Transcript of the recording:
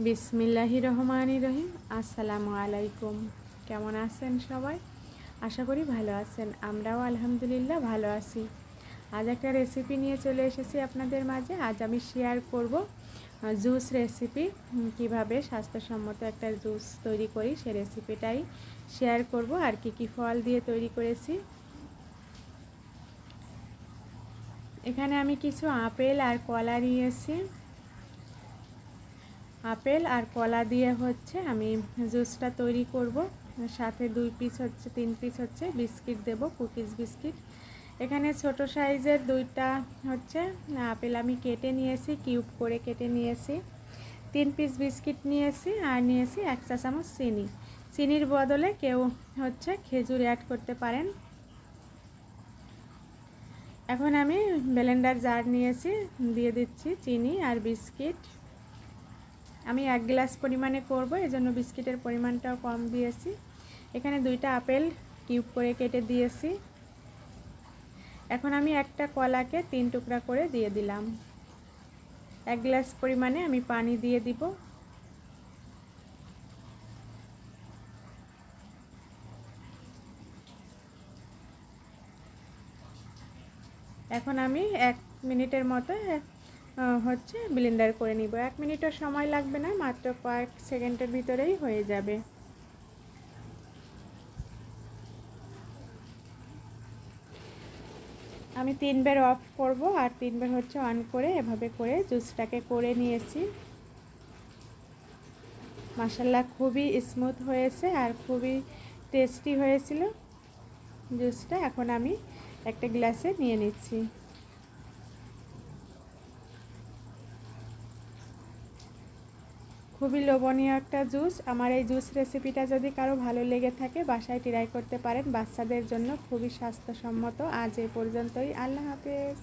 বিসমিল্লাহি রহমানি রহিম। আসসালামু আলাইকুম। কেমন আছেন সবাই? আশা করি ভালো আছেন। আমরাও আলহামদুলিল্লাহ ভালো আছি। আজ একটা রেসিপি নিয়ে চলে এসেছি আপনাদের মাঝে। আজ আমি শেয়ার করব জুস রেসিপি কীভাবে স্বাস্থ্যসম্মত একটা জুস তৈরি করি সে রেসিপিটাই শেয়ার করব। আর কি কি ফল দিয়ে তৈরি করেছি। এখানে আমি কিছু আপেল আর কলা নিয়েছি। আপেল আর কলা দিয়ে হচ্ছে আমি জুসটা তৈরি করব। সাথে দুই পিস হচ্ছে, তিন পিস হচ্ছে বিস্কিট দেব, কুকিজ বিস্কিট। এখানে ছোট সাইজের দুইটা হচ্ছে আপেল আমি কেটে নিয়েছি, কিউব করে কেটে নিয়েছি। তিন পিস বিস্কিট নিয়েছি আর নিয়েছি এক চা চামচ চিনি। চিনির বদলে কেউ হচ্ছে খেজুর অ্যাড করতে পারেন। এখন আমি ব্লেন্ডার জার নিয়েছি, দিয়ে দিচ্ছি চিনি আর বিস্কিট। আমি এক গ্লাস পরিমাণে করব, এজন্য বিস্কিটের পরিমাণটাও কম দিয়েছি। এখানে দুইটা আপেল কিউব করে কেটে দিয়েছি। এখন আমি একটা কলাকে তিন টুকরা করে দিয়ে দিলাম। এক গ্লাস পরিমাণে আমি পানি দিয়ে দিব। এখন আমি এক মিনিটের মতো হচ্ছে ব্লেন্ডার করে নিব। এক মিনিটও সময় লাগবে না, মাত্র কয়েক সেকেন্ডের ভিতরেই হয়ে যাবে। আমি তিনবার অফ করব আর তিনবার হচ্ছে অন করে এভাবে করে জুসটাকে করে নিয়েছি। মাসাল্লা খুবই স্মুথ হয়েছে আর খুবই টেস্টি হয়েছিল। জুসটা এখন আমি একটা গ্লাসে নিয়ে নিচ্ছি। খুবই লোভনীয় একটা জুস। আমার এই জুস রেসিপিটা যদি কারও ভালো লেগে থাকে, বাসায় ট্রাই করতে পারেন। বাচ্চাদের জন্য খুবই স্বাস্থ্যসম্মত। আজ এই পর্যন্তই। আল্লাহ হাফেজ।